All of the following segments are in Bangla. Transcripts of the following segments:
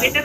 বেটার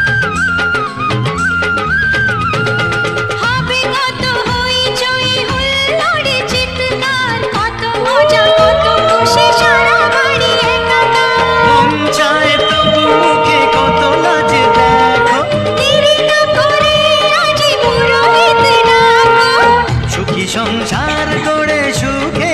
আর গড়ে সুখে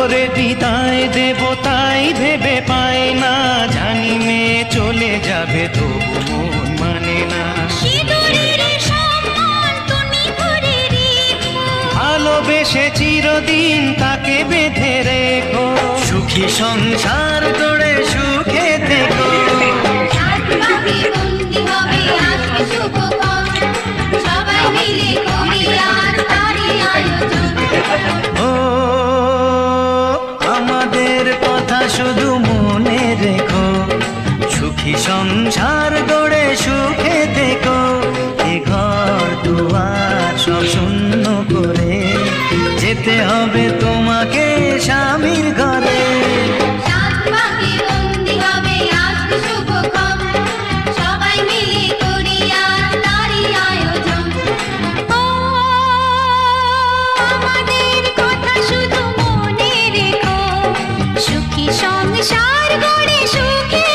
করে দিদায় দেব তাই ভেবে পায় না। জানি মেয়ে চলে যাবে তবু মানে না। ভালোবেসে চিরদিন তাকে বেঁধে রেখো। সুখী সংসার তো সুখী সংসার গড়ে সুখে দেখো এ ঘর দুয়ার সব শূন্য করে। যেতে হবে তোমাকে স্বামীর ঘরে। সংসার গড়ে সুখী